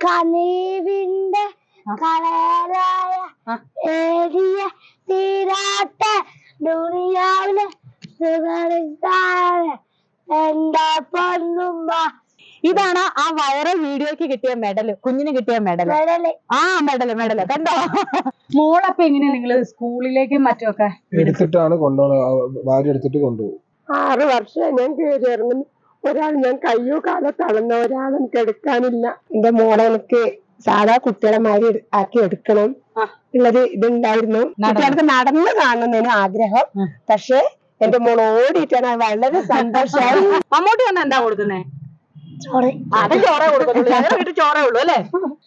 കനീവിന്റെ കളരായ ആ. ഏരിയ തീരാട്ട ദുനിയാവിലെ എന്റെ പൊന്നുമ്മ ഇതാണ് ആ വൈറൽ വീഡിയോക്ക് കിട്ടിയ മെഡൽ കുഞ്ഞിന് കിട്ടിയ മെഡൽ ആ മെഡൽ മെഡൽ കണ്ടോ? മോളപ്പൊ എങ്ങനെയാ നിങ്ങൾ സ്കൂളിലേക്കും മറ്റുമൊക്കെ? എടുത്തിട്ടാണ് കൊണ്ടുപോകുന്നത് ഭാര്യ എടുത്തിട്ട് കൊണ്ടുപോകും. ആറ് വർഷം ഞാൻ ഇറങ്ങുന്നു ഒരാൾ ഞാൻ കയ്യോ കാലോ തളർന്ന ഒരാൾ എനിക്ക് എടുക്കാനില്ല. എന്റെ മോളെ എനിക്ക് സാധാ കുട്ടികളെ മാതിരി ആക്കി എടുക്കണം. ഉള്ളത് ഇതുണ്ടായിരുന്നു. കുട്ടികൾക്ക് നടന്നു കാണുന്നതിന് ആഗ്രഹം. പക്ഷേ എന്റെ മോൾ ഓടിയിട്ടാണ്. വളരെ സന്തോഷമായി മമ്മൂട്ടി വന്ന എന്താ കൊടുക്കുന്നേ? സോറി അത് ചോറ കൊടുക്കുന്നുള്ളൂ. ഞങ്ങളുടെ വീട്ടിൽ ഉള്ളൂ അല്ലേ?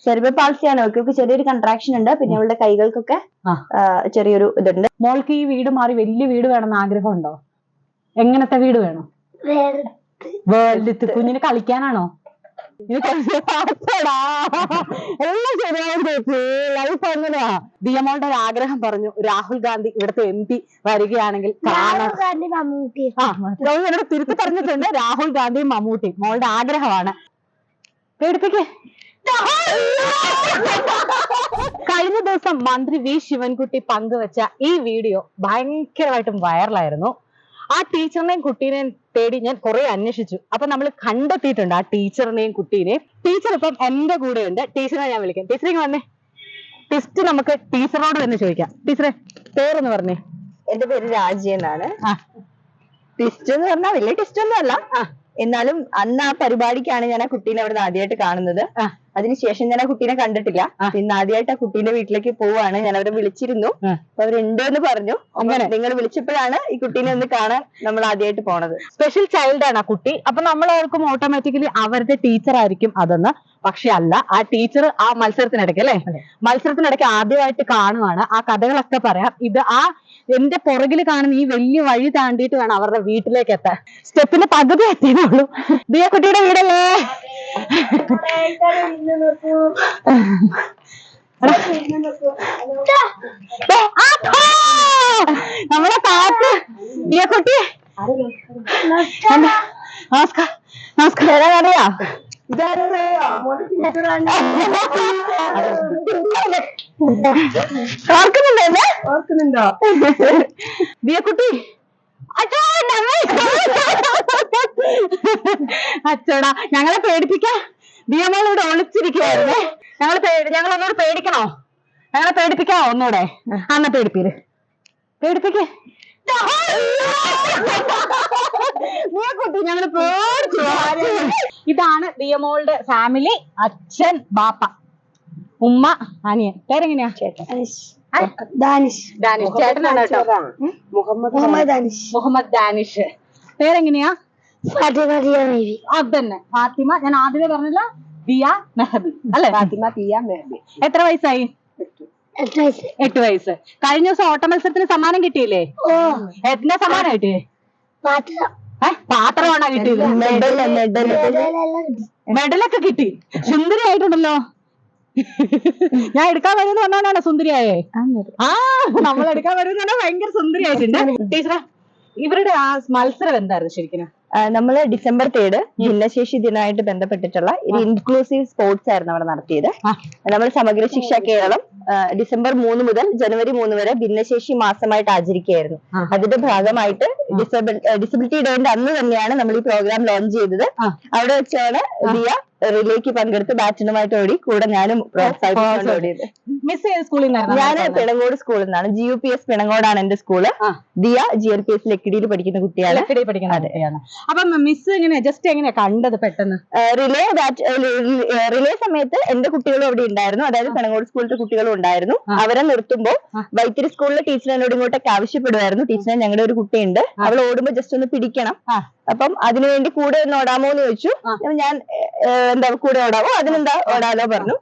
സെറിബ്രൽ പാൾസിയാണ്. അവർക്ക് ചെറിയൊരു കൺട്രാക്ഷൻ ഉണ്ട്. പിന്നെ അവളുടെ കൈകൾക്കൊക്കെ ചെറിയൊരു ഇതുണ്ട്. മോൾക്ക് ഈ വീട് മാറി വലിയ വീട് വേണമെന്ന് ആഗ്രഹമുണ്ടോ? എങ്ങനത്തെ വീട് വേണം? വേറെ വേൾഡ് കുഞ്ഞിന് കളിക്കാനാണോ? ഇത്. എല്ലാം ലൈഫ് ദിയമോളുടെ ഒരു ആഗ്രഹം പറഞ്ഞു. രാഹുൽ ഗാന്ധി ഇവിടുത്തെ എം പി വരികയാണെങ്കിൽ കാണാൻ മമ്മൂട്ടി. ആ തിരുത്തി പറഞ്ഞിട്ടുണ്ട്. രാഹുൽ ഗാന്ധിയും മമ്മൂട്ടിയും. മോളുടെ ആഗ്രഹമാണ്. പേടിപ്പിക്കേ. കഴിഞ്ഞ ദിവസം മന്ത്രി വി ശിവൻകുട്ടി പങ്കുവച്ച ഈ വീഡിയോ ഭയങ്കരമായിട്ടും വൈറലായിരുന്നു ആ ടീച്ചറിനെയും കുട്ടീനെയും തേടി ഞാൻ കുറെ അന്വേഷിച്ചു. അപ്പൊ നമ്മൾ കണ്ടെത്തിയിട്ടുണ്ട് ആ ടീച്ചറിനെയും കുട്ടീനെയും. ടീച്ചർ ഇപ്പം എന്റെ കൂടെ ഉണ്ട് ടീച്ചറെ ഞാൻ വിളിക്കാം. ടീച്ചറിങ് വന്നേ. ടെസ്റ്റ് നമുക്ക് ടീച്ചറോട് തന്നെ ചോദിക്കാം. ടീച്ചറെ പേരൊന്ന് പറഞ്ഞേ. എന്റെ പേര് രാജി എന്നാണ്. ആ. ട്വിസ്റ്റ് എന്ന് പറഞ്ഞാൽ വലിയ ടെസ്റ്റ് ഒന്നും അല്ല. എന്നാലും അന്ന് ആ പരിപാടിക്കാണ് ഞാൻ ആ കുട്ടീനെ അവിടെ ആദ്യമായിട്ട് കാണുന്നത്. അതിനുശേഷം ഞാൻ ആ കുട്ടീനെ കണ്ടിട്ടില്ല. പിന്നെ ആദ്യമായിട്ട് ആ കുട്ടീന്റെ വീട്ടിലേക്ക് പോവാണ്. ഞാൻ അവരെ വിളിച്ചിരുന്നു. അപ്പൊ അവരുണ്ട് എന്ന് പറഞ്ഞു. അങ്ങനെ. നിങ്ങൾ വിളിച്ചപ്പോഴാണ് ഈ കുട്ടീനെ ഒന്ന് കാണാൻ നമ്മൾ ആദ്യമായിട്ട് പോണത്. സ്പെഷ്യൽ ചൈൽഡ് ആണ് ആ കുട്ടി. അപ്പൊ നമ്മൾ ഓർക്കും ഓട്ടോമാറ്റിക്കലി അവരുടെ ടീച്ചർ ആയിരിക്കും അതെന്ന്. പക്ഷെ അല്ല ആ ടീച്ചർ ആ മത്സരത്തിനിടയ്ക്ക് അല്ലെ? മത്സരത്തിനിടയ്ക്ക് ആദ്യമായിട്ട് കാണുവാണ്. ആ കഥകളൊക്കെ പറയാം. ഇത് ആ എന്റെ പുറകിൽ കാണുന്ന ഈ വലിയ വഴി താണ്ടിയിട്ട് വേണം അവരുടെ വീട്ടിലേക്ക് എത്താൻ. സ്റ്റെപ്പിന്റെ പകുതി എത്തിയതേ ഉള്ളൂ. ദിയ കുട്ടിയുടെ വീടല്ലേ! നമ്മളെ കാത്ത് ദിയ കുട്ടി നമസ്കാരം നമസ്കാരം അറിയാ ഓർക്കുന്നുണ്ടോ? ഓർക്കുന്നുണ്ടോ ദിയക്കുട്ടി കുട്ടി അച്ചോടാ ഞങ്ങളെ പേടിപ്പിക്കാ. ദിയമോൾ ഇവിടെ ഒളിച്ചിരിക്കുവായിരുന്നേ ഞങ്ങളെ പേടി ഞങ്ങൾ ഒന്നുകൂടെ പേടിക്കണോ? ഞങ്ങളെ പേടിപ്പിക്കാ ഒന്നുകൂടെ? അന്ന പേടിപ്പീര് പേടിപ്പിക്കേ. കുട്ടി ഞങ്ങൾ പേടിച്ചു ഇതാണ് ദിയമോളുടെ ഫാമിലി അച്ഛൻ ബാപ്പ. ഉമ്മ അനിയൻ. പേരെങ്ങനെയാ? ചേട്ടൻ. ദാനിഷ്. ദാനിഷ് ചേട്ടനാണ് കേട്ടോ. മുഹമ്മദ് മുഹമ്മദ് ദാനിഷ്. മുഹമ്മദ് ദാനിഷ്. പേരെങ്ങനെയാ? ഫാത്തിമ ദിയ മേരി. അതന്നെ. ഫാത്തിമ ഞാൻ ആദ്യമേ പറഞ്ഞില്ല ദിയ മെഹബി. അല്ലെ? ഫാത്തിമ ദിയ മെഹബി. എത്ര വയസ്സായി? എട്ട്. വയസ്സ്. കഴിഞ്ഞ ദിവസം ഓട്ട മത്സരത്തിന് സമ്മാനം കിട്ടിയില്ലേ? ഓ. എന്താ സമ്മാനം കിട്ടിയേ? പാത്രമാണോ കിട്ടിയത്? മെഡലൊക്കെ കിട്ടി. സുന്ദരി ആയിട്ടുണ്ടല്ലോ ഞാൻ എടുക്കാൻ വരുമെന്ന് പറഞ്ഞാണോ സുന്ദരിയായേ. ആ നമ്മൾ എടുക്കാൻ പറഞ്ഞാൽ ഭയങ്കര സുന്ദരിയായിട്ടുണ്ട്. ടീച്ചറാ ഇവരുടെ ആ മത്സരം എന്തായിരുന്നു ശരിക്കും? നമ്മൾ ഡിസംബർ തേർഡ് ഭിന്നശേഷി ദിനമായിട്ട് ബന്ധപ്പെട്ടിട്ടുള്ള ഒരു ഇൻക്ലൂസീവ് സ്പോർട്സ് ആയിരുന്നു അവിടെ നടത്തിയത്. നമ്മൾ സമഗ്ര ശിക്ഷ കേരളം ഡിസംബർ മൂന്ന് മുതൽ ജനുവരി മൂന്ന് വരെ ഭിന്നശേഷി മാസമായിട്ട് ആചരിക്കുകയായിരുന്നു. അതിന്റെ ഭാഗമായിട്ട് ഡിസബിൾ ഡിസബിലിറ്റി ഡേന്റെ അന്ന് തന്നെയാണ് നമ്മൾ ഈ പ്രോഗ്രാം ലോഞ്ച് ചെയ്തത്. അവിടെ വെച്ചാണ് ദിയ റിലേക്ക് പങ്കെടുത്ത് ബാറ്റിനുമായിട്ട് ഓടി കൂടെ ഞാനും പ്രോത്സാഹിപ്പിച്ചുകൊണ്ട് ഓടിയത്. മിസ് സ്കൂളിൽ ഞാൻ പിണങ്ങോട് സ്കൂളിൽ നിന്നാണ്. ജി യു പി എസ് പിണങ്ങോടാണ് എന്റെ school Diya G L P S ലക്കിടിയിൽ പഠിക്കുന്ന കുട്ടിയാണ്. ലക്കിടി പഠിക്കുന്ന കുട്ടിയാണ്. അപ്പം മിസ് എങ്ങനെയാ? ജസ്റ്റ് എങ്ങനെയാ കണ്ടത് പെട്ടെന്ന്? റിലേ റിലേ സമയത്ത് എന്റെ കുട്ടികളും അവിടെ ഉണ്ടായിരുന്നു. അതായത് പിണങ്ങോട് സ്കൂളിലെ കുട്ടികളും ഉണ്ടായിരുന്നു. അവരെ നിർത്തുമ്പോൾ. വൈത്തിരി സ്കൂളിലെ ടീച്ചർ എന്നോട് ഇങ്ങോട്ടൊക്കെ ആവശ്യപ്പെടുമായിരുന്നു. ടീച്ചറെ ഞങ്ങളുടെ ഒരു കുട്ടിയുണ്ട്. അവൾ ഓടുമ്പോ ജസ്റ്റ് ഒന്ന് പിടിക്കണം. അപ്പം അതിനുവേണ്ടി കൂടെ ഒന്ന് ഓടാമോ എന്ന് ചോദിച്ചു ഞാൻ എന്താ കൂടെ ഓടാവോ അതിനെന്താ? ഓടാലോ പറഞ്ഞു.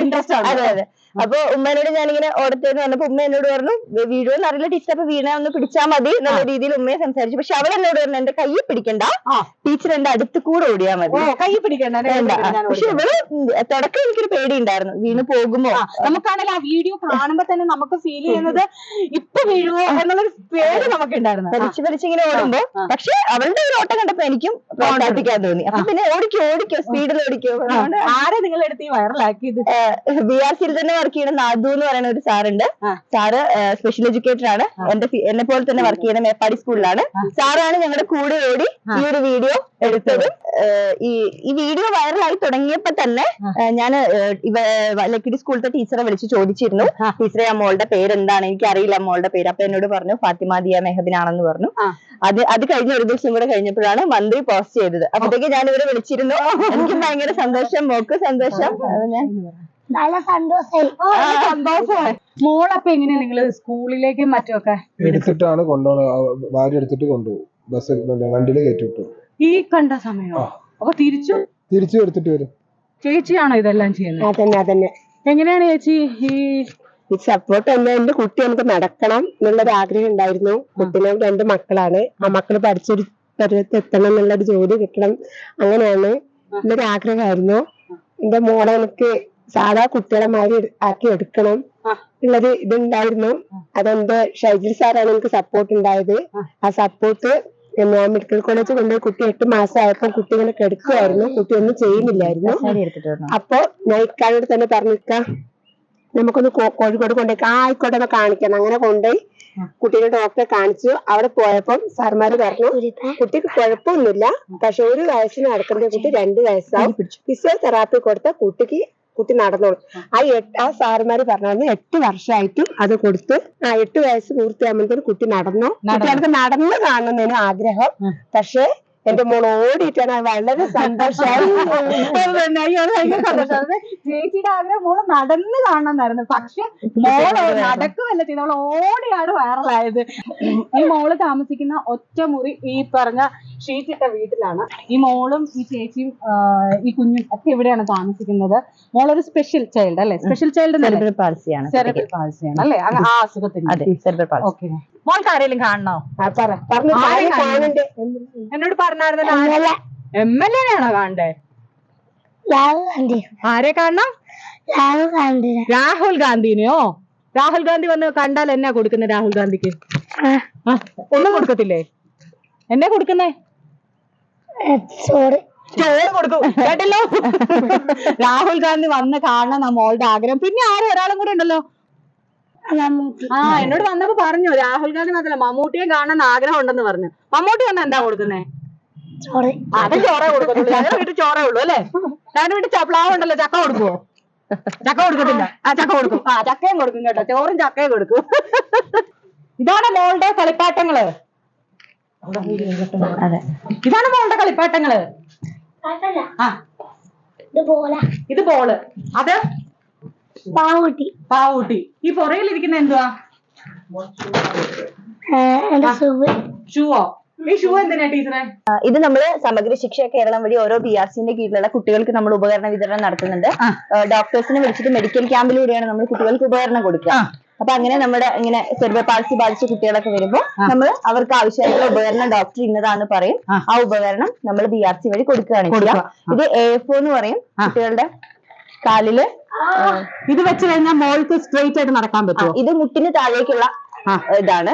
ഇൻട്രസ്റ്റ് ആണ്. അതെ അതെ. അപ്പൊ ഉമ്മേനോട് ഞാനിങ്ങനെ ഓടത്തേന്ന് പറഞ്ഞപ്പോ ഉമ്മ എന്നോട് പറഞ്ഞു വീഴുമെന്ന് അറിയില്ല ടീച്ചർ അപ്പൊ വീണ ഒന്ന് പിടിച്ചാ മതി എന്നുള്ള രീതിയിൽ ഉമ്മയെ സംസാരിച്ചു. പക്ഷെ അവൾ എന്നോട് പറഞ്ഞു എന്റെ കൈ പിടിക്കണ്ട ടീച്ചർ എന്റെ അടുത്ത് കൂടെ ഓടിയാൽ ഓ മതി കൈ പിടിക്കണ്ട. പക്ഷെ. ഇവൾ തുടക്കം എനിക്കൊരു പേടി ഉണ്ടായിരുന്നു വീണ് പോകുമോ? നമുക്കാണല്ലോ നമുക്കാണെങ്കിൽ ആ വീഡിയോ കാണുമ്പോ തന്നെ നമുക്ക് ഫീൽ ചെയ്യുന്നത് ഇപ്പൊ വീഴുമോ എന്നുള്ളൊരു പേടി നമുക്ക് ഉണ്ടായിരുന്നു പരിച്ചു ഇങ്ങനെ ഓടുമ്പോ. പക്ഷെ അവളുടെ ഒരു ഓട്ടം കണ്ടപ്പോ എനിക്കും പ്രോത്സാഹിപ്പിക്കാൻ തോന്നി. അപ്പൊ പിന്നെ ഓടിക്കോ ഓടിക്കോ സ്പീഡിൽ ഓടിക്കോ. ആരാ ആരെ നിങ്ങളുടെ അടുത്ത് ഈ വൈറലാക്കിയത് ബി ആർ സിയിൽ തന്നെ വർക്ക് ചെയ്യുന്ന നാദു എന്ന് പറയുന്ന ഒരു സാറുണ്ട്. സാറ് സ്പെഷ്യൽ എഡ്യൂക്കേറ്റർ ആണ്. എന്റെ എന്നെ പോലെ തന്നെ വർക്ക് ചെയ്യുന്ന മേപ്പാടി സ്കൂളിലാണ് സാറാണ് ഞങ്ങളുടെ കൂടെ ഓടി ഈ ഒരു വീഡിയോ എടുത്തത്. ഈ ഈ വീഡിയോ വൈറലായി തുടങ്ങിയപ്പോ തന്നെ ഞാൻ ലക്കിടി സ്കൂളിലത്തെ ടീച്ചറെ വിളിച്ച് ചോദിച്ചിരുന്നു. ടീച്ചറെ ആ മോളുടെ പേരെന്താണ്? എനിക്ക് അറിയില്ല മോളുടെ പേര്. അപ്പൊ എന്നോട് പറഞ്ഞു ഫാത്തിമ ദിയ മെഹബിനാണെന്ന് പറഞ്ഞു. അത് അത് കഴിഞ്ഞ ഒരു ദിവസം കൂടെ കഴിഞ്ഞപ്പോഴാണ് മന്ത്രി പോസ്റ്റ് ചെയ്തത്. അപ്പോഴത്തേക്ക് ഞാൻ ഇവരെ വിളിച്ചിരുന്നു എനിക്കും ഭയങ്കര സന്തോഷം മോക്ക് സന്തോഷം. ഞാൻ നല്ല സന്തോഷായി സന്തോഷമായി. മോളപ്പൊ എങ്ങനെയാ നിങ്ങൾ സ്കൂളിലേക്കും മറ്റുമൊക്കെ എടുത്തിട്ടാണ് കൊണ്ടുപോകുന്നത്. ഭാര്യ എടുത്തിട്ട് കൊണ്ടുപോകും. ബസ് വണ്ടിയിൽ കയറ്റി വിട്ടു. ഈ കണ്ട സമയം ആ. അപ്പൊ തിരിച്ചു? തിരിച്ചു എടുത്തിട്ട് വരും. ചേച്ചിയാണോ ഇതെല്ലാം ചെയ്യുന്നത്? അതന്നെ അതന്നെ. എങ്ങനെയാണ് ചേച്ചി ഈ സപ്പോർട്ട് തന്നെ എന്റെ കുട്ടി നമുക്ക് നടക്കണം എന്നുള്ളൊരു ആഗ്രഹം ഉണ്ടായിരുന്നു. കുട്ടിനെ രണ്ട് മക്കളാണ്. ആ മക്കൾ പഠിച്ചൊരു പരുവത്ത് എത്തണം എന്നുള്ളൊരു ജോലി കിട്ടണം അങ്ങനെയാണ്. എന്നൊരു ആഗ്രഹമായിരുന്നു. എന്റെ മോളെ എനിക്ക് സാധാ കുട്ടികളെ മാതിരി എടു- ആക്കി എടുക്കണം. ഉള്ളൊരു ഇതുണ്ടായിരുന്നു. അതെന്റെ ഷൈജിൽ സാറാണ് എനിക്ക് സപ്പോർട്ട് ഉണ്ടായത്. ആ. സപ്പോർട്ട് ഞാൻ മെഡിക്കൽ കോളേജ് കൊണ്ടുപോയി കുട്ടി എട്ട് മാസമായപ്പോ കുട്ടി ഇങ്ങനെ കിടക്കുമായിരുന്നു കുട്ടി ഒന്നും ചെയ്യുന്നില്ലായിരുന്നു. അപ്പൊ ഞാൻ ഇക്കാനോട് തന്നെ പറഞ്ഞിക്ക നമുക്കൊന്ന് കോ- കോഴിക്കോട് കൊണ്ടുപോയി ആ ആയിക്കോട്ടെ ഒന്ന് കാണിക്കണം. അങ്ങനെ കൊണ്ടുപോയി കുട്ടീനെ ഡോക്ടറെ കാണിച്ചു. അവിടെ പോയപ്പം സാർമാര് പറഞ്ഞു കുട്ടിക്ക് കുഴപ്പമൊന്നുമില്ല. പക്ഷെ ഒരു വയസ്സിന് നടക്കേണ്ട കുട്ടി രണ്ട് വയസ്സാവും. ഫിസിയോതെറാപ്പി കൊടുത്ത കുട്ടിക്ക് കുട്ടി നടന്നോളും. ആ എട്ട് ആ സാറുമാര് പറഞ്ഞു എട്ട് വർഷമായിട്ടും അത് കൊടുത്ത് ആ എട്ട് വയസ്സ് പൂർത്തിയാകുമ്പോഴത്തേക്കും കുട്ടി നടന്നു. കുട്ടി നടന്ന്. നടന്നു കാണുന്നതിന് ആഗ്രഹം. പക്ഷെ എന്റെ മോൾ ഓടിയിട്ടാണ് വളരെ സന്തോഷമായി. ചേച്ചിയുടെ ആഗ്രഹം മോൾ നടന്ന് കാണണമെന്നായിരുന്നു പക്ഷെ മോൾ നടക്കുമല്ല ചെയ്ത് അവൾ ഓടിയാണ് വൈറലായത്. ഈ മോൾ താമസിക്കുന്ന ഒറ്റമുറി ഈ പറഞ്ഞ ഷീറ്റിട്ട വീട്ടിലാണ്. ഈ മോളും ഈ ചേച്ചിയും ഈ കുഞ്ഞും ഒക്കെ ഇവിടെയാണ് താമസിക്കുന്നത്. മോളൊരു സ്പെഷ്യൽ ചൈൽഡ് അല്ലെ? സ്പെഷ്യൽ ചൈൽഡ് സെറിബ്രൽ പാൾസിയാണ് സെറബൽ പാൾസിയാണ് അല്ലെ? ആ അസുഖത്തിന് സെറിബ്രൽ പാൾസി ഓക്കെ മോൾക്ക് ആരെങ്കിലും കാണണോ? എന്നോട് പറഞ്ഞായിരുന്നല്ലോ എം എൽ എനെയാണോ കാണണ്ടേ? ആരെ കാണണം? രാഹുൽ ഗാന്ധി. രാഹുൽ ഗാന്ധിനെയോ? രാഹുൽ ഗാന്ധി വന്ന് കണ്ടാൽ എന്നാ കൊടുക്കുന്നത് രാഹുൽ ഗാന്ധിക്ക്? ഒന്നും കൊടുക്കത്തില്ലേ? എന്നെ കൊടുക്കുന്നേ? ചോറ് ചോറ് കൊടുക്കും. കേട്ടല്ലോ? രാഹുൽ ഗാന്ധി വന്ന് കാണണം നമ്മളുടെ ആഗ്രഹം. പിന്നെ ആരും ഒരാളും കൂടെ ഉണ്ടല്ലോ. ആ എന്നോട് വന്നപ്പോ പറഞ്ഞു രാഹുൽ ഗാന്ധി മാത്രല്ല മമ്മൂട്ടിയെ കാണാൻ ആഗ്രഹം ഉണ്ടെന്ന് പറഞ്ഞു. മമ്മൂട്ടി വന്ന എന്താ കൊടുക്കുന്നേ? അത് ചോറേ കൊടുക്കത്തുള്ളൂ. ഞങ്ങളുടെ വീട്ടിൽ ചോറേ ഉള്ളൂ അല്ലേ? ഞങ്ങളുടെ വീട്ടിൽ ചപ്ലാവ് ഉണ്ടല്ലോ ചക്ക കൊടുക്കുവോ? ചക്ക കൊടുക്കത്തില്ല. ആ ചക്ക കൊടുക്കും. ആ ചക്കയും കൊടുക്കും കേട്ടോ. ചോറും ചക്കയും കൊടുക്കും. ഇതാണ് മോളുടെ കളിപ്പാട്ടങ്ങൾ. അതെ. ഇതാണ് മോളുടെ കളിപ്പാട്ടങ്ങൾ. ആ. ഇത് ബോൾ അത് പാവൂട്ടി. പാവൂട്ടി. ഈ പുറകിലിരിക്കുന്ന എന്തുവാ? എന്റെ സുഖ ഷൂവോ. ഈ ഷൂ എന്തിനാ ടീച്ചറെ? ഇത് നമ്മൾ സമഗ്ര ശിക്ഷ കേരളം വഴി ഓരോ ബി ആർ സിന്റെ കീഴിലുള്ള കുട്ടികൾക്ക് നമ്മൾ ഉപകരണ വിതരണം നടത്തുന്നുണ്ട്. ഡോക്ടേഴ്സിനെ വിളിച്ചിട്ട് മെഡിക്കൽ ക്യാമ്പിലൂടെയാണ് നമ്മൾ കുട്ടികൾക്ക് ഉപകരണം കൊടുക്കുക. അപ്പൊ അങ്ങനെ നമ്മുടെ ഇങ്ങനെ സെർബൽ പാൾസി ബാധിച്ച കുട്ടികളൊക്കെ വരുമ്പോൾ നമ്മൾ അവർക്ക് ആവശ്യമായിട്ടുള്ള ഉപകരണം ഡോക്ടർ ഇന്നതാന്ന് പറയും. ആ. ഉപകരണം നമ്മൾ ബി ആർ സി വഴി കൊടുക്കുകയാണ് ചെയ്യുക. ഇത് എ എഫ് എന്ന് പറയും കുട്ടികളുടെ കാലിൽ. ഇത് വെച്ച് കഴിഞ്ഞാൽ മോൾക്ക് സ്ട്രെയിറ്റ് ആയിട്ട് നടക്കാൻ പറ്റും ഇത് മുട്ടിന് താഴേക്കുള്ള ഇതാണ്.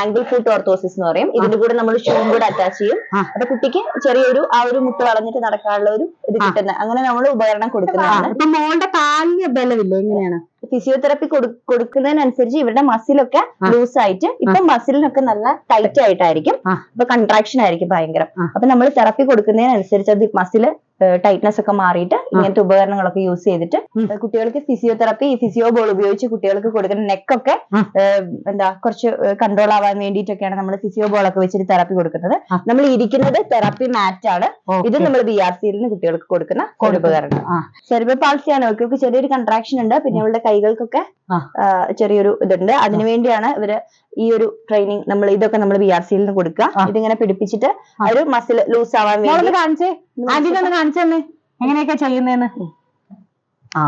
ആംഗിൾ ഫുട്ട് ഓർത്തോസിസ് എന്ന് പറയും. ഇതിന്റെ കൂടെ നമ്മൾ ഷൂവും കൂടെ അറ്റാച്ച് ചെയ്യും. അപ്പൊ കുട്ടിക്ക് ചെറിയൊരു ആ ഒരു മുട്ട് വളഞ്ഞിട്ട് നടക്കാനുള്ള ഒരു ഇത് കിട്ടുന്ന അങ്ങനെ നമ്മൾ ഉപകരണം കൊടുക്കുന്നതാണ്. മോളുടെ കാലിന് ബലമില്ല? എങ്ങനെയാണ്? ഫിസിയോതെറാപ്പി കൊടുക്കുന്നതിനനുസരിച്ച് ഇവരുടെ മസിലൊക്കെ ലൂസ് ആയിട്ട് ഇപ്പൊ മസിലിനൊക്കെ നല്ല ടൈറ്റ് ആയിട്ടായിരിക്കും. അപ്പൊ കൺട്രാക്ഷൻ ആയിരിക്കും ഭയങ്കരം. അപ്പൊ നമ്മൾ തെറപ്പി കൊടുക്കുന്നതിനനുസരിച്ച് അത് മസിൽ ടൈറ്റ്നെസ് ഒക്കെ മാറിയിട്ട് ഇങ്ങനത്തെ ഉപകരണങ്ങളൊക്കെ യൂസ് ചെയ്തിട്ട് കുട്ടികൾക്ക് ഫിസിയോതെറാപ്പി ഈ ഫിസിയോ ബോൾ ഉപയോഗിച്ച് കുട്ടികൾക്ക് കൊടുക്കുന്ന നെക്കൊക്കെ. എന്താ കുറച്ച് കൺട്രോൾ ആവാൻ വേണ്ടിയിട്ടൊക്കെയാണ് നമ്മൾ ഫിസിയോ ബോൾ ഒക്കെ വെച്ചിട്ട് തെറാപ്പി കൊടുക്കുന്നത്. നമ്മൾ ഇരിക്കുന്നത് തെറാപ്പി മാറ്റ് ആണ്. ഇത് നമ്മൾ ബി ആർ സിയിൽ നിന്ന് കുട്ടികൾക്ക് കൊടുക്കുന്ന ഉപകരണം. സെറിബ്രൽ പാൾസിയാണ് അവർക്ക് ചെറിയൊരു കൺട്രാക്ഷൻ ഉണ്ട്. പിന്നെ ഇവളുടെ കൈകൾക്കൊക്കെ ചെറിയൊരു ഇതുണ്ട്. അതിനുവേണ്ടിയാണ് ഇവർ ഈ ഒരു ട്രെയിനിങ് നമ്മൾ ഇതൊക്കെ നമ്മൾ ബി ആർ സിയിൽ നിന്ന് കൊടുക്കുക. ഇതിങ്ങനെ പിടിപ്പിച്ചിട്ട് ഒരു മസിൽ ലൂസ് ആവാൻ വേണ്ടി കാണിച്ചേ. എങ്ങനെയൊക്കെ ചെയ്യുന്നേന്ന്? ആ.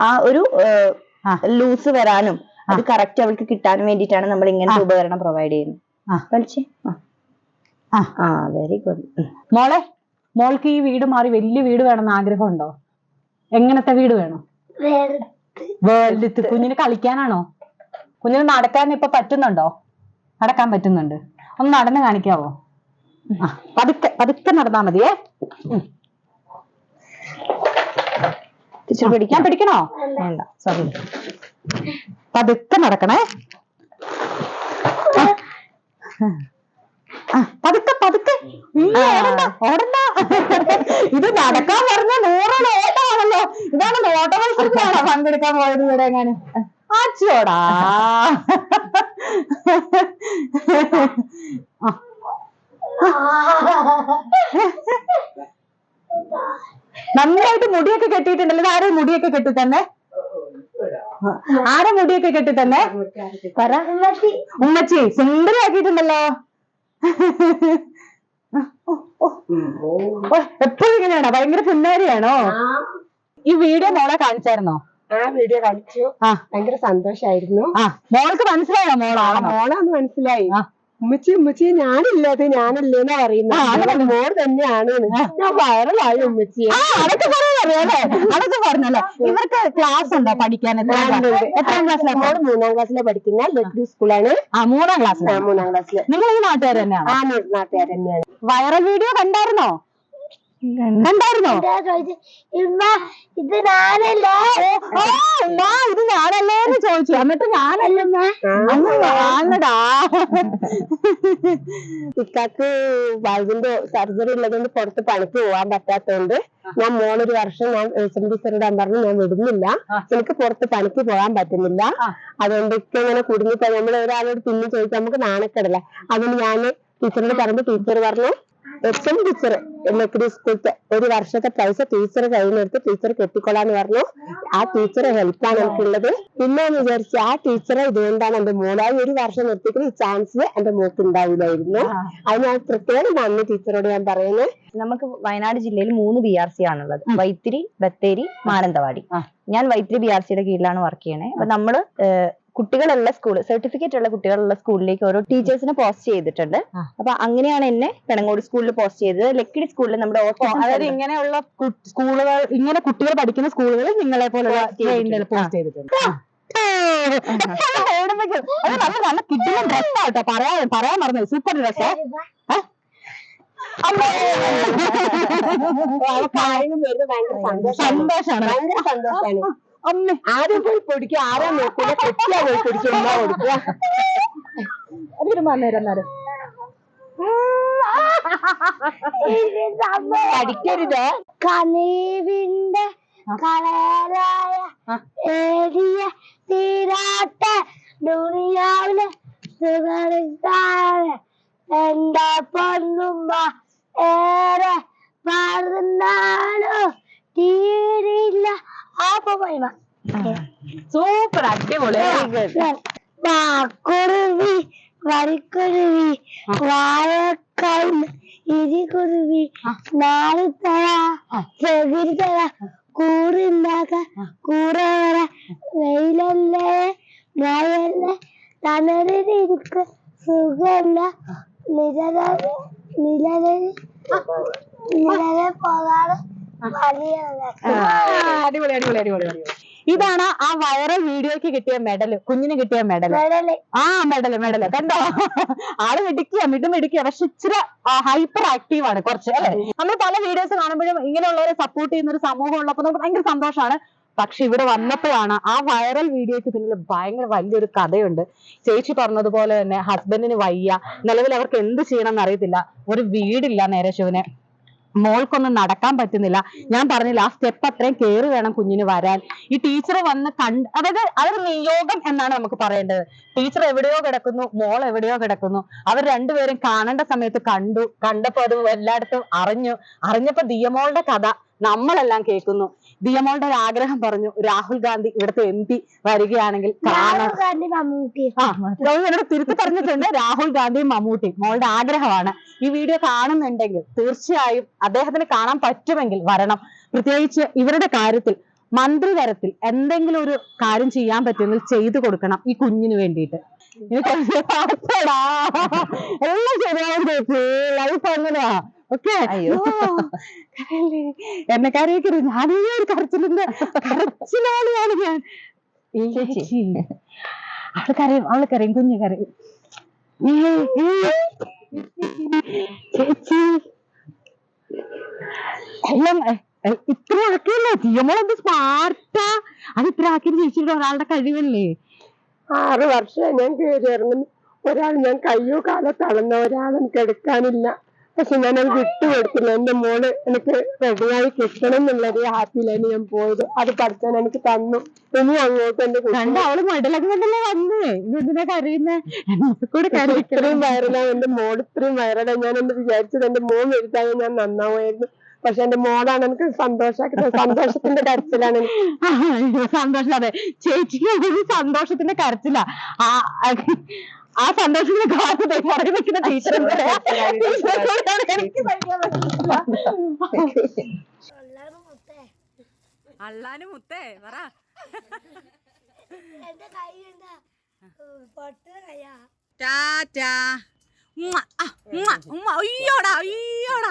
ആ. ഒരു ലൂസ് വരാനും അത് കറക്റ്റ് അവൾക്ക് കിട്ടാനും വേണ്ടിയിട്ടാണ് നമ്മൾ ഇങ്ങനത്തെ ഉപകരണം പ്രൊവൈഡ് ചെയ്യുന്നത്. വലിച്ചേ. ആ. വെരി ഗുഡ് മോളെ മോൾക്ക് ഈ വീട് മാറി വലിയ വീട് വേണമെന്ന് ആഗ്രഹമുണ്ടോ? എങ്ങനത്തെ വീട് വേണം? വേറെ വേൾഡ് കുഞ്ഞിന് കളിക്കാനാണോ? കുഞ്ഞിന് നടക്കാൻ ഇപ്പൊ പറ്റുന്നുണ്ടോ? നടക്കാൻ പറ്റുന്നുണ്ട്. ഒന്ന് നടന്ന് കാണിക്കാവോ? ആ, പതുക്കെ പതുക്കെ നടന്നാ മതിയേ. പിടിക്കാൻ പിടിക്കണോ വേണ്ട. സോറി പതുക്കെ നടക്കണേ. പതുക്കെ പതുക്കെ. ഓടണ്ട ഓടണ്ട. ഇത് നടക്കാൻ പറഞ്ഞ നൂറ് ഓട്ടമാണല്ലോ. ഇതാണ് ഓട്ടമത്സരത്തിലാണോ പങ്കെടുക്കാൻ പോയത് ഇവിടെ എങ്ങനെ. ആച്ചോടാ നന്നായിട്ട് മുടിയൊക്കെ കെട്ടിയിട്ടുണ്ടല്ലോ. ഇത് ആരും മുടിയൊക്കെ കെട്ടി തന്നെ ആരെ മുടിയൊക്കെ കെട്ടി തന്നെ പറ. ഉമ്മച്ചി സുന്ദരിയാക്കിയിട്ടുണ്ടല്ലോ എപ്പോഴും ഇങ്ങനെയാണോ ഭയങ്കര പുന്നാരിയാണോ ഈ വീഡിയോ മോളെ കാണിച്ചായിരുന്നോ? ആ വീഡിയോ കാണിച്ചു. ആ. ഭയങ്കര സന്തോഷായിരുന്നു. മോൾക്ക് മനസ്സിലായോ? മോളാണോ? മോളാന്ന് മനസ്സിലായി. ആ. ഉമ്മച്ചി ഉമ്മച്ചി ഞാനില്ലാതെ ഞാനല്ലേന്നാ പറയുന്നത് മോൾ തന്നെയാണ്. ഞാൻ വയറലായി ഉമ്മച്ചി അതൊക്കെ പറയാനറിയാലേ അതൊക്കെ പറഞ്ഞല്ലോ? ഇവർക്ക് ക്ലാസ് ഉണ്ടോ പഠിക്കാൻ എത്ര ക്ലാസ്സിലാണ് മോൾ മൂന്നാം ക്ലാസ്സിലെ പഠിക്കുന്ന. ലഡ്ഡു സ്കൂളാണ്. ആ മൂന്നാം ക്ലാസ്സിലാണ് മൂന്നാം ക്ലാസ്സിലെ നിങ്ങൾ ഈ നാട്ടുകാർ തന്നെയാണോ? ആ നാട്ടുകാർ തന്നെയാണ്. വൈറൽ വീഡിയോ കണ്ടായിരുന്നോ കണ്ടായിരുന്നോ എന്താ ചോദിച്ചു ഇമ്മ ഇത് ഞാനല്ലേ? ഉമ്മാ, ഇത് ഞാനല്ലേ എന്ന് ചോദിച്ചു. എന്നിട്ട് ഞാനടാ ഇക്കാക്ക് വയതിന്റെ സർജറി ഉള്ളതുകൊണ്ട് പുറത്ത് പണിക്ക് പോവാൻ പറ്റാത്തതുകൊണ്ട് ഞാൻ മോളൊരു വർഷം ഞാൻ എസ് എം ടീച്ചറിടാൻ പറഞ്ഞു ഞാൻ വിടുന്നില്ല. എനിക്ക് പുറത്ത് പണിക്ക് പോകാൻ പറ്റുന്നില്ല. അതുകൊണ്ട് ഇപ്പൊ ഇങ്ങനെ കുടുങ്ങിപ്പോ നമ്മൾ ഒരാളോട് പിന്നെ ചോദിച്ചാൽ നമുക്ക് നാണക്കെടല അതുകൊണ്ട് ഞാൻ ടീച്ചറിനോട് പറഞ്ഞു ടീച്ചർ പറഞ്ഞു എച്ച് എം ടീച്ചർ ലക്കിടി സ്കൂളത്തെ ഒരു വർഷത്തെ പൈസ ടീച്ചർ കയ്യിലെടുത്ത് ടീച്ചർ കെട്ടിക്കൊള്ളാന്ന് പറഞ്ഞു. ആ ടീച്ചറെ ഹെൽപ്പാണ് എനിക്കുള്ളത്. പിന്നെ എന്ന് വിചാരിച്ചു ആ ടീച്ചറെ ഇതുകൊണ്ടാണ് എന്റെ മോളായി ഒരു വർഷം നിർത്തിക്കുന്ന ഈ ചാൻസ് എന്റെ മോക്ക് ഉണ്ടാവില്ലായിരുന്നു. അത് ഞാൻ പ്രത്യേകം നന്ദി ടീച്ചറോട് ഞാൻ പറയുന്നത് നമുക്ക് വയനാട് ജില്ലയിൽ മൂന്ന് ബി ആർ സി ആണുള്ളത്. വൈത്തിരി ബത്തേരി മാനന്തവാടി. ഞാൻ വൈത്തിരി ബി ആർ സിയുടെ കീഴിലാണ് വർക്ക് ചെയ്യണേ. അപ്പൊ നമ്മൾ കുട്ടികളുള്ള സ്കൂൾ സർട്ടിഫിക്കറ്റ് ഉള്ള കുട്ടികളുള്ള സ്കൂളിലേക്ക് ഓരോ ടീച്ചേഴ്സിനെ പോസ്റ്റ് ചെയ്തിട്ടുണ്ട്. അപ്പൊ അങ്ങനെയാണ് എന്നെ പെണങ്ങോട് സ്കൂളിൽ പോസ്റ്റ് ചെയ്തത്. ലക്കിടി സ്കൂളിൽ നമ്മുടെ അതായത് ഇങ്ങനെയുള്ള സ്കൂളുകൾ ഇങ്ങനെ കുട്ടികൾ പഠിക്കുന്ന സ്കൂളുകളിൽ നിങ്ങളെ പോലുള്ള പോസ്റ്റ് ചെയ്തിട്ടുണ്ട്. അത് നല്ല കിട്ടുന്ന പറയാൻ പറയാൻ മറന്നു. സൂപ്പർ ഡ്രസ് കാര്യം വരുന്നത് ഭയങ്കര സന്തോഷമാണ് സന്തോഷാണ്. ഭയങ്കര സന്തോഷമാണ് അമ്മ ആരും പോയി പിടിക്കുക ആരാ നോക്കില്ല കൊച്ചിയാ പോയി പിടിക്കുക ഉമ്മ കൊടുക്കുക. അതിന് വന്നേരം അന്നേരം പഠിക്കരുത് കനീവിന്റെ കളരായ. ഏരിയ തീരാട്ട ദുനിയാവിലെ സുഖ എന്താ പൊന്നുമ്പ ഏറെ ആപ്പ സൂപ്പർ അടിപൊളി വാക്കുരുവി വരിക്കുരുവി വാഴക്കൈന്ന് ഇരിക്കുരുവി നാല് തര ചെകിരി തര കൂറുണ്ടാക്ക കൂടെ വര വെയിലല്ലേ മഴയല്ലേ തണലിരിക്ക സുഖല്ല നിഴല നിഴലിൽ നിഴലെ പോകാതെ വലിയ അടിപൊളി അടിപൊളി അടിപൊളി അടിപൊളി. ഇതാണ് ആ വൈറൽ വീഡിയോക്ക് കിട്ടിയ മെഡൽ കുഞ്ഞിന് കിട്ടിയ മെഡൽ മെഡൽ ആ മെഡൽ മെഡൽ കണ്ടോ? ആൾ മിടിക്കുക മിടും മിടിക്കുക പക്ഷെ ഇച്ചിരി ഹൈപ്പർ ആക്റ്റീവ് ആണ് കുറച്ച് അല്ലെ? നമ്മൾ പല വീഡിയോസ് കാണുമ്പോഴും ഇങ്ങനെയുള്ളവരെ സപ്പോർട്ട് ചെയ്യുന്ന ഒരു സമൂഹം ഉള്ളപ്പോൾ നമുക്ക് ഭയങ്കര സന്തോഷമാണ് പക്ഷെ ഇവിടെ വന്നപ്പോഴാണ് ആ വൈറൽ വീഡിയോയ്ക്ക് പിന്നിൽ ഭയങ്കര വലിയൊരു കഥയുണ്ട്. ചേച്ചി പറഞ്ഞതുപോലെ തന്നെ ഹസ്ബൻഡിന് വയ്യ. നിലവിൽ അവർക്ക് എന്ത് ചെയ്യണം എന്ന് അറിയത്തില്ല. ഒരു വീടില്ല നേരെ ശിവന്. മോൾക്കൊന്നും നടക്കാൻ പറ്റുന്നില്ല. ഞാൻ പറഞ്ഞില്ല ആ സ്റ്റെപ്പ് അത്രയും കേറി വേണം കുഞ്ഞിന് വരാൻ. ഈ ടീച്ചർ വന്ന് കണ്ട് അതായത് അതൊരു നിയോഗം എന്നാണ് നമുക്ക് പറയേണ്ടത്. ടീച്ചർ എവിടെയോ കിടക്കുന്നു മോൾ എവിടെയോ കിടക്കുന്നു. അവർ രണ്ടുപേരും കാണേണ്ട സമയത്ത് കണ്ടു. കണ്ടപ്പോ അത് എല്ലായിടത്തും അറിഞ്ഞു. അറിഞ്ഞപ്പോ ദിയമോളുടെ കഥ നമ്മളെല്ലാം കേൾക്കുന്നു. ദിയമോളുടെ ഒരു ആഗ്രഹം പറഞ്ഞു രാഹുൽ ഗാന്ധി ഇവിടുത്തെ എം പി വരികയാണെങ്കിൽ കാണാൻ ആ എന്നോട് തിരുത്തി പറഞ്ഞിട്ടുണ്ട്. രാഹുൽ ഗാന്ധിയും മമ്മൂട്ടിയും മോളുടെ ആഗ്രഹമാണ്. ഈ വീഡിയോ കാണുന്നുണ്ടെങ്കിൽ തീർച്ചയായും അദ്ദേഹത്തിന് കാണാൻ പറ്റുമെങ്കിൽ വരണം. പ്രത്യേകിച്ച് ഇവരുടെ കാര്യത്തിൽ മന്ത്രിതലത്തിൽ എന്തെങ്കിലും ഒരു കാര്യം ചെയ്യാൻ പറ്റുമെങ്കിൽ ചെയ്തു കൊടുക്കണം ഈ കുഞ്ഞിന് വേണ്ടിയിട്ട്. ഇനി കുറച്ച് പാട്ടടാ. എല്ലാം ശരിയാവും ചേച്ചി. ലൈഫ് അങ്ങനെയാ. ഓക്കെ. എന്നെ കരയിക്കരുത് ഞാനേ ഒരു കരച്ചിലിന്റെ കരച്ചിലാണ് ഞാൻ. അവൾ കരയും. അവൾ കരയും. കുഞ്ഞു കരയും. ചേച്ചി. എല്ലാം ഇത്ര ആക്കിയല്ലേ തീയമോളെന്ത് സ്മാർട്ടാ അത് ഇത്ര ആക്കിയത് ചേച്ചിയുടെ ഒരാളുടെ കഴിവല്ലേ? ആറ് വർഷം ഞാൻ കയറി ഇറങ്ങുന്നു ഒരാൾ ഞാൻ കയ്യോ കാലോ തളർന്ന ഒരാൾ എനിക്ക് എടുക്കാനില്ല. പക്ഷെ ഞാൻ അത് വിട്ടുകൊടുത്തില്ല എന്റെ മോൾ എനിക്ക് റെഡിയായി കിട്ടണം എന്നുള്ളത് ഹാപ്പിയിലാണ് ഞാൻ പോയത്. അത് പഠിച്ചാൻ എനിക്ക് തന്നു. ഇനി അങ്ങോട്ട് എന്റെ കണ്ട അവൾ കൊണ്ടല്ലേ വന്നേ? കരയുന്നേ? കരയിക്കണം. ഇത്രയും വൈറലാ എന്റെ മോൾ ഇത്രയും വൈറലാ ഞാൻ എന്ത് വിചാരിച്ചത് എന്റെ മോൻ വലുതായി ഞാൻ നന്നാവുമായിരുന്നു. പക്ഷെ എന്റെ മോളാണ് എനിക്ക് സന്തോഷാക്കുന്നത് സന്തോഷത്തിന്റെ കരച്ചിലാണ് സന്തോഷം അതെ. ചേച്ചിക്ക് ഒരു സന്തോഷത്തിന്റെ കരച്ചിലാ. ആ ആ- സന്തോഷത്തിന്റെ കാലത്ത് പുറകെ വെക്കുന്ന ടീച്ചർ എനിക്ക് സഹിക്കാൻ പറ്റുന്നില്ല. അള്ളാന് മുത്തേ പറ. എന്റെ കൈ എന്താ? പൊട്ട കയ്യാ ടാറ്റാ ഉമ്മ, ഉമ്മ, ഉമ്മ, അയ്യോടാ അയ്യോടാ.